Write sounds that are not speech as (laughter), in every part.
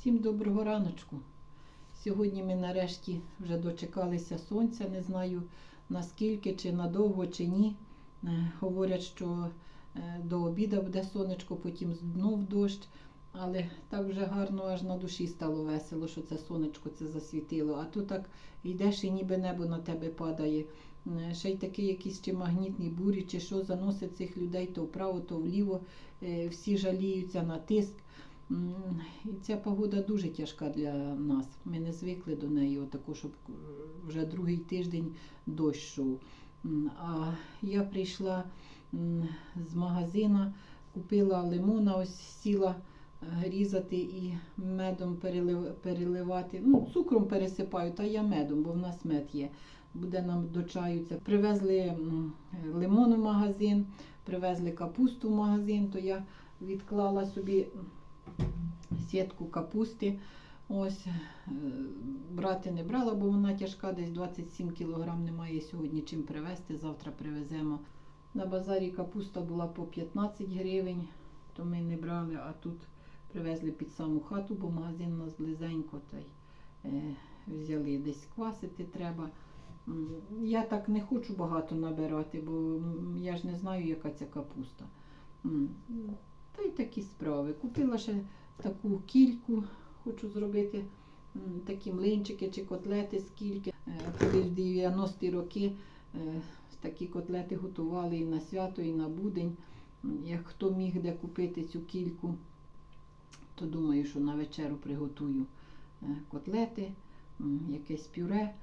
Всім доброго раночку. Сьогодні ми нарешті вже дочекалися сонця. Не знаю наскільки, чи надовго, чи ні. Е, Говорять, що е, до обіду буде сонечко, потім знов дощ. Але так вже гарно аж на душі стало весело, що це сонечко це засвітило. А то так йдеш і ніби небо на тебе падає. Е, Ще й такі якісь чи магнітні бурі, чи що заносить цих людей то вправо, то вліво. Всі жаліються на тиск. І ця погода дуже тяжка для нас. Ми не звикли до неї, отаку, щоб е, вже другий тиждень дощ. А я прийшла з магазина, купила лимона, ось сіла е, різати і медом переливати. Ну, цукром пересипаю, та я медом, бо в нас мед є. Буде нам до чаю це. Привезли лимон в магазин, привезли капусту в магазин, то я відклала собі сітку капусти. Ось е, брати не брала, бо вона тяжка, десь 27 кг немає сьогодні чим привезти. Завтра привеземо. На базарі капуста була по 15 гривень, то ми не брали, а тут привезли під саму хату, бо магазин у нас близенько, та й е, взяли десь квасити треба. Я так не хочу багато набирати, бо я ж не знаю, яка ця капуста. Та й такі справи. Купила ще таку кільку, хочу зробити такі млинчики чи котлети з кільки. Е, Коли в 90-ті роки е, такі котлети готували і на свято, і на будень. Як хто міг де купити цю кільку, то думаю, що на вечеру приготую е, котлети, якесь пюре.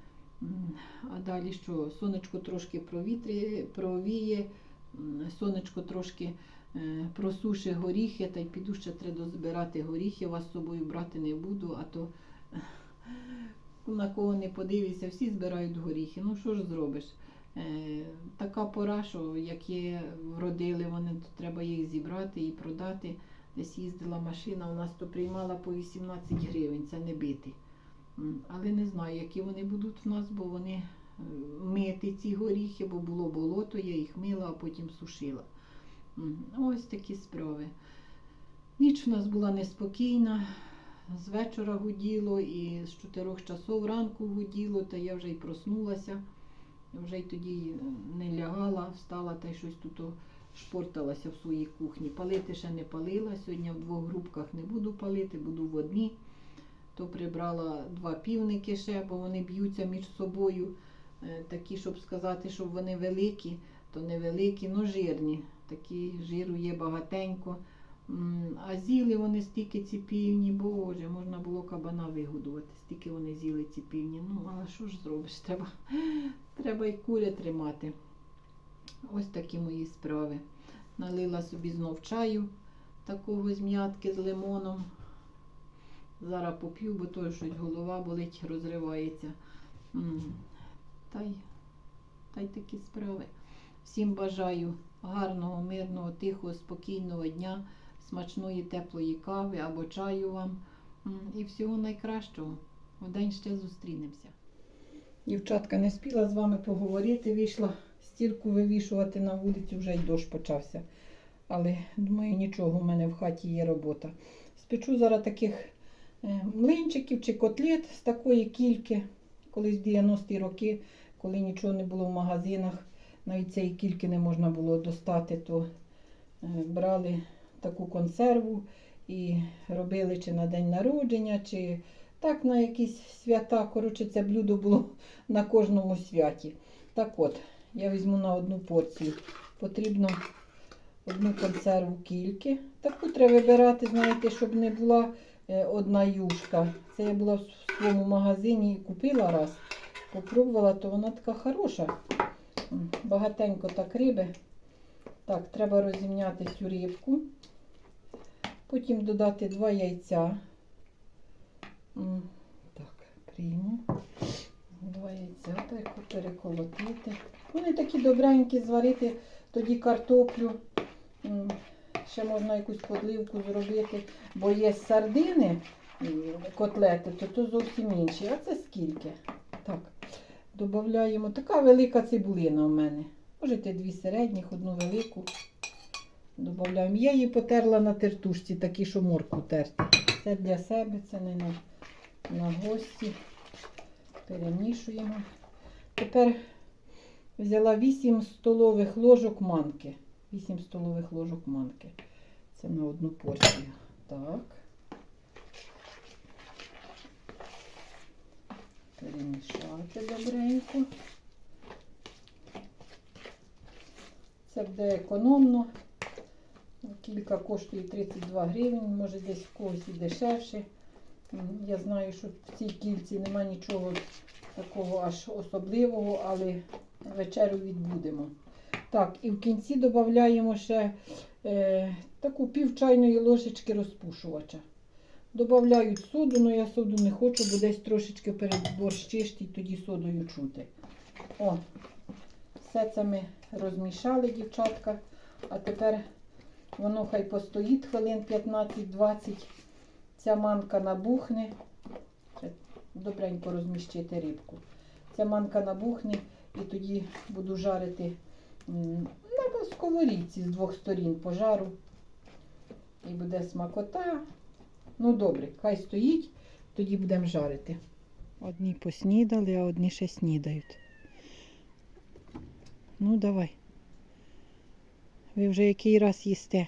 А далі що? Сонечко трошки провітрює, провіє, сонечко трошки просуши горіхи, та й піду ще треба збирати горіхи, вас з собою брати не буду, а то е, (laughs) на кого не подивишся, всі збирають горіхи. Ну що ж зробиш? Е, така пора, що як є, вродили вони, то треба їх зібрати і продати. Десь їздила машина, у нас то приймала по 18 гривень, це не бити. Але не знаю, які вони будуть в нас, бо вони е, мити ці горіхи, бо було болото, я їх мила, а потім сушила. Ось такі справи. Ніч у нас була неспокійна. З вечора гуділо і з 4 часов ранку гуділо, та я вже й проснулася. Вже й тоді не лягала, встала та й щось тут шпорталася в своїй кухні. Палити ще не палила. Сьогодні в двох групках не буду палити, буду в одній. То прибрала два півники ще, бо вони б'ються між собою. Е, Такі, щоб сказати, щоб вони великі, то не великі, но жирні. Такі жиру є багатенько. А з'їли вони стільки ці півні, боже, можна було кабана вигодувати, стільки вони з'їли ці півні. Ну, але що ж зробиш? (laughs) Треба, треба і куря тримати. Ось такі мої справи. Налила собі знов чаю такого з м'ятки з лимоном. Зараз поп'ю, бо то щось голова болить, розривається. Та й, та й такі справи. Всім бажаю гарного, мирного, тихого, спокійного дня, смачної теплої кави або чаю вам. І всього найкращого. В ще зустрінемося. Дівчатка, не спіла з вами поговорити, вийшла стірку вивішувати на вулицю, вже й дощ почався. Але думаю, нічого, у мене в хаті є робота. Спечу зараз таких е, млинчиків чи котлет з такої кільки. Колись в 90-ті роки, коли нічого не було в магазинах, навіть цієї кільки не можна було достати, то е, брали таку консерву і робили чи на день народження, чи так на якісь свята. Коротше, це блюдо було (laughs) на кожному святі. Так от, я візьму на одну порцію. Потрібно одну консерву кільки. Таку треба вибирати, знаєте, щоб не була е, одна юшка. Це я була в своєму магазині і купила раз. Попробувала, то вона така хороша. Багатенько так риби. Так, треба розімняти цю рибку. Потім додати два яйця. Так, прийму. Два яйця так переколотити. Вони такі добренькі зварити, тоді картоплю. Ще можна якусь подливку зробити, бо є сардини, котлети, то то зовсім інші. А це скільки? Так, додаємо. Така велика цибулина у мене. Можете дві середніх, одну велику. Додаємо. Я її потерла на тертушці, такі, що морку терти. Це для себе, це не на, на гості. Перемішуємо. Tепер взяла 8 столових ложок манки. 8 столових ложок манки. Це на одну порцію. Так. Перемішати добренько. Це буде економно. Кілька коштує 32 гривень, може десь в когось і дешевше. Я знаю, що в цій кільці нема нічого такого аж особливого, але вечерю відбудемо. Так, і в кінці додаємо ще е, таку пів чайної ложечки розпушувача. Добавляють соду, але я соду не хочу, бо десь трошечки переборщиш і тоді содою чути. О, все це ми розмішали, дівчатка. А тепер воно хай постоїть хвилин 15-20. Ця манка набухне. Добренько розміщити рибку. Ця манка набухне і тоді буду жарити на сковорідці з двох сторін пожару. І буде смакота. Ну добре, хай стоїть, тоді будемо жарити. Одні поснідали, а одні ще снідають. Ну, давай. Ви вже який раз їсте?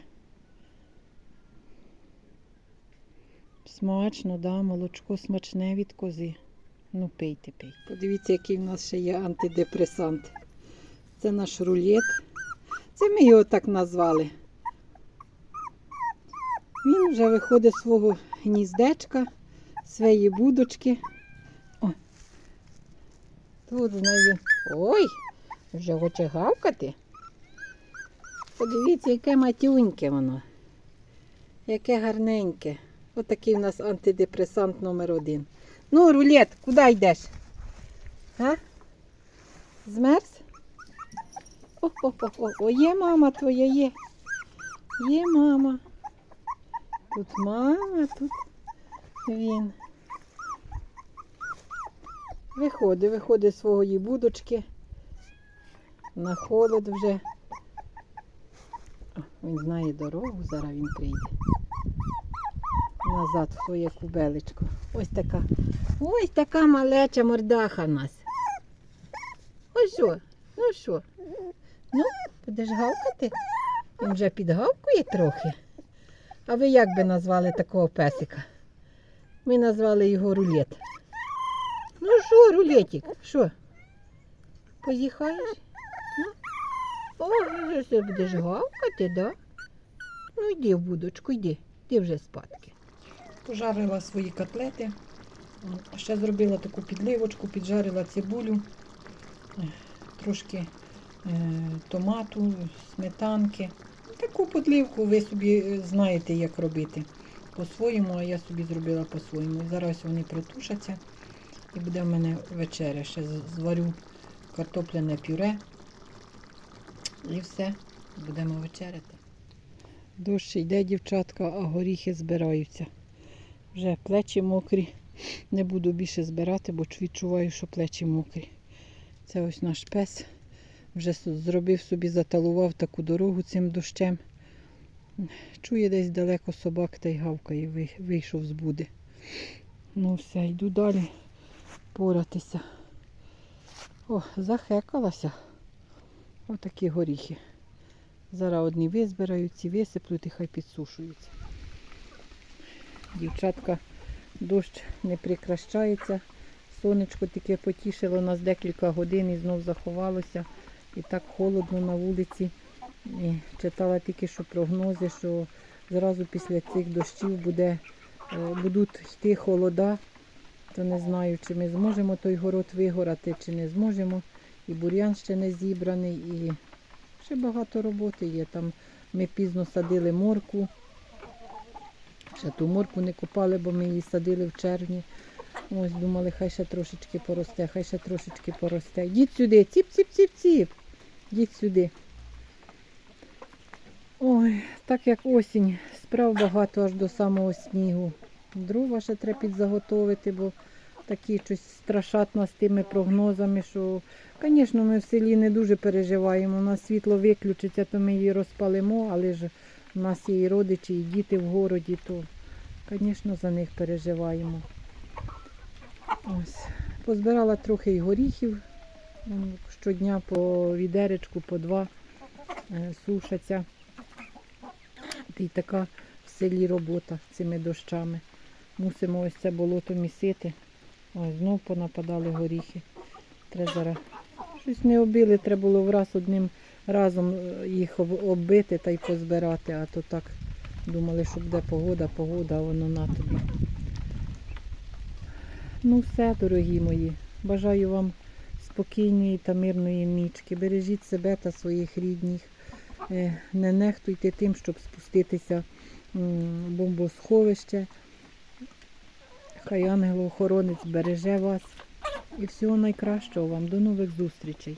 Смачно, да, молочко смачне від кози. Ну, пийте, пийте. Подивіться, який в нас ще є антидепресант. Це наш рулет. Це ми його так назвали. Він вже виходить з свого гніздечка, своєї будочки. О. Тут з нею. Ой, вже хоче гавкати. Подивіться, яке матюньке воно. Яке гарненьке. Отакий у нас антидепресант номер один. Ну, рулет, куди йдеш? А? Змерз? О-о-о, о, є мама твоя, є. Є мама. Тут мама, тут він. Виходить, виходить з своєї будочки. На холод вже. Він знає дорогу, зараз він прийде. Назад в своє кубелечко. Ось така. Ось така малеча мордаха в нас. Ось що? Ну що? Ну, будеш гавкати? Він вже підгавкує трохи. А ви як би назвали такого песика? Ми назвали його рулет. Ну що, рулетик? Що? Позіхаєш? Ну? О, вже будеш гавкати, да? Ну йди в будочку, йди, йди вже спадки. Пожарила свої котлети. Ще зробила таку підливочку, піджарила цибулю, е, трошки е, томату, сметанки. Таку подливку ви собі е, знаєте, як робити по-своєму, а я собі зробила по-своєму. Зараз вони протушаться і буде в мене вечеря. Ще зварю картопляне пюре. І все, будемо вечеряти. Дощ йде, дівчатка, а горіхи збираються. Вже плечі мокрі. Не буду більше збирати, бо відчуваю, що плечі мокрі. Це ось наш пес. Вже зробив собі, заталував таку дорогу цим дощем. Чує десь далеко собак та й гавкає, вийшов з буди. Ну все, йду далі поратися. О, захекалася. Отакі горіхи. Зараз одні визбирають, ці висиплють і хай підсушуються. Дівчатка, дощ не прекращається. Сонечко таке потішило нас декілька годин і знов заховалося. І так холодно на вулиці. І читала тільки що прогнози, що зразу після цих дощів буде, е, будуть йти холода. То не знаю, чи ми зможемо той город вигорати, чи не зможемо. І бур'ян ще не зібраний, і ще багато роботи є. Там ми пізно садили морку. Ще ту морку не копали, бо ми її садили в червні. Ось думали, хай ще трошечки поросте, хай ще трошечки поросте. Йдіть сюди, ціп-ціп-ціп-ціп. Йдіть сюди. Ой, так як осінь, справ багато аж до самого снігу. Дрова ще треба підзаготовити, бо такі щось страшать нас тими прогнозами, що, звісно, ми в селі не дуже переживаємо. У нас світло виключиться, то ми її розпалимо, але ж у нас є і родичі, і діти в городі, то, Звісно, за них переживаємо. Ось. Позбирала трохи й горіхів. Щодня по відеречку, по два е, сушаться. І така в селі робота цими дощами. Мусимо ось це болото місити. Ось знов понападали горіхи. Треба зараз щось не оббили, треба було враз одним разом е, їх оббити та й позбирати, а то так думали, що буде погода, погода, а воно на тобі. Ну все, дорогі мої. Бажаю вам спокійної та мирної нічки. Бережіть себе та своїх рідних. Е, Не нехтуйте тим, щоб спуститися в бомбосховище. Хай ангел-охоронець береже вас. І всього найкращого вам. До нових зустрічей.